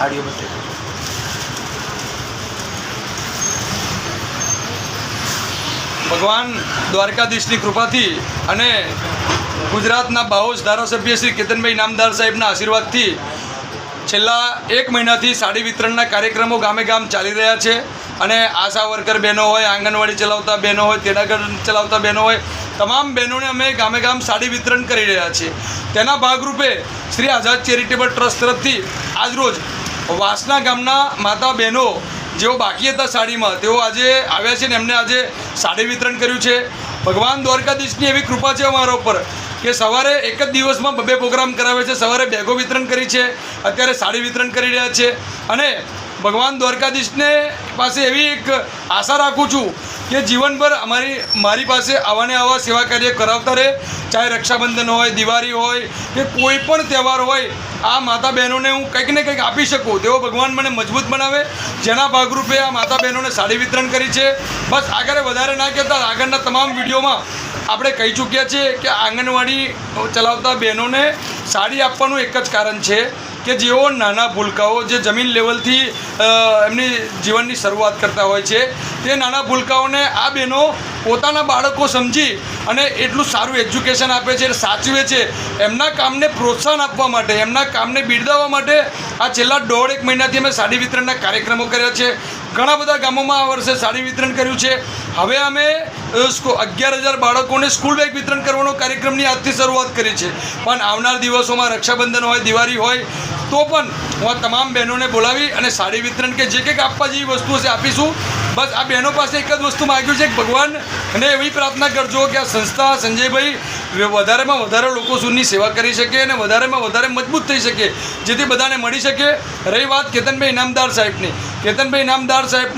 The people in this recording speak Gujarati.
સાડીઓ બતાવી ભગવાન દ્વારકાધીશની કૃપાથી અને ગુજરાતના બાહોજ ધારાસભ્ય શ્રી કેતનભાઈ નામદાર સાહેબના આશીર્વાદથી છેલ્લા એક મહિનાથી સાડી વિતરણના કાર્યક્રમો ગામે ગામ ચાલી રહ્યા છે અને આશા વર્કર બહેનો હોય, આંગણવાડી ચલાવતા બહેનો હોય તેડાગર ચલાવતા બહેનો હોય, તમામ બહેનોને અમે ગામે ગામ સાડી વિતરણ કરી રહ્યા છીએ. તેના ભાગરૂપે શ્રી આઝાદ ચેરિટેબલ ટ્રસ્ટ તરફથી આજરોજ વાસના ગામના માતા બહેનો જેઓ બાકી હતા સાડીમાં, તેઓ આજે આવ્યા છે ને એમને આજે સાડી વિતરણ કર્યું છે. ભગવાન દ્વારકાધીશની એવી કૃપા છે અમારા ઉપર કે સવારે એક જ દિવસમાં બબે પ્રોગ્રામ કરાવે છે. સવારે બેગો વિતરણ કરી છે, અત્યારે સાડી વિતરણ કરી રહ્યા છે. અને ભગવાન દ્વારકાધીશને પાસે એવી એક આશા રાખું છું કે જીવનભર અમારી, મારી પાસે આવાને આવા સેવા કાર્ય કરાવતા રહે. ચાહે રક્ષાબંધન હોય, દિવાળી હોય કે કોઈ પણ તહેવાર હોય આ માતા બહેનોને હું કંઈક ને કંઈક આપી શકું. તેવો ભગવાન મને મજબૂત બનાવે. જેના ભાગરૂપે આ માતા બહેનોને સાડી વિતરણ કરી છે. બસ આગળ વધારે ના કહેતા આગળના તમામ વિડીયોમાં આપણે કહી ચૂક્યા છીએ કે આંગણવાડી ચલાવતા બહેનોને સાડી આપવાનું એક જ કારણ છે કે જેઓ નાના ભૂલકાઓ જે જમીન લેવલથી એમની જીવનની શરૂઆત કરતા હોય છે, તે નાના ભૂલકાઓને આ બહેનો પોતાના બાળકો સમજી અને એટલું સારું એજ્યુકેશન આપે છે, સાચવે છે. એમના કામને પ્રોત્સાહન આપવા માટે, એમના કામને બિરદાવવા માટે આ છેલ્લા દોઢ એક મહિનાથી અમે સાડી વિતરણના કાર્યક્રમો કર્યા છે. ઘણા બધા ગામોમાં આ વર્ષે સાડી વિતરણ કર્યું છે. હવે અમે અગિયાર હજાર બાળકોને સ્કૂલ બેગ વિતરણ કરવાનો કાર્યક્રમની આજથી શરૂઆત કરી છે. પણ આવનાર દિવસોમાં રક્ષાબંધન હોય, દિવાળી હોય, તો પણ હું આ તમામ બહેનોને બોલાવી અને સાડી વિતરણ કે જે કંઈક આપવા જેવી વસ્તુઓ છે આપીશું. બસ આ બહેનો પાસે એક જ વસ્તુ માગ્યું છે કે ભગવાન અને એવી પ્રાર્થના કરજો કે આ સંસ્થા સંજયભાઈ વધારેમાં વધારે લોકો સુધીની સેવા કરી શકે અને વધારેમાં વધારે મજબૂત થઈ શકે, જેથી બધાને મળી શકે. રહી વાત કેતનભાઈ ઇનામદાર સાહેબની. કેતનભાઈ ઇનામદાર સાહેબ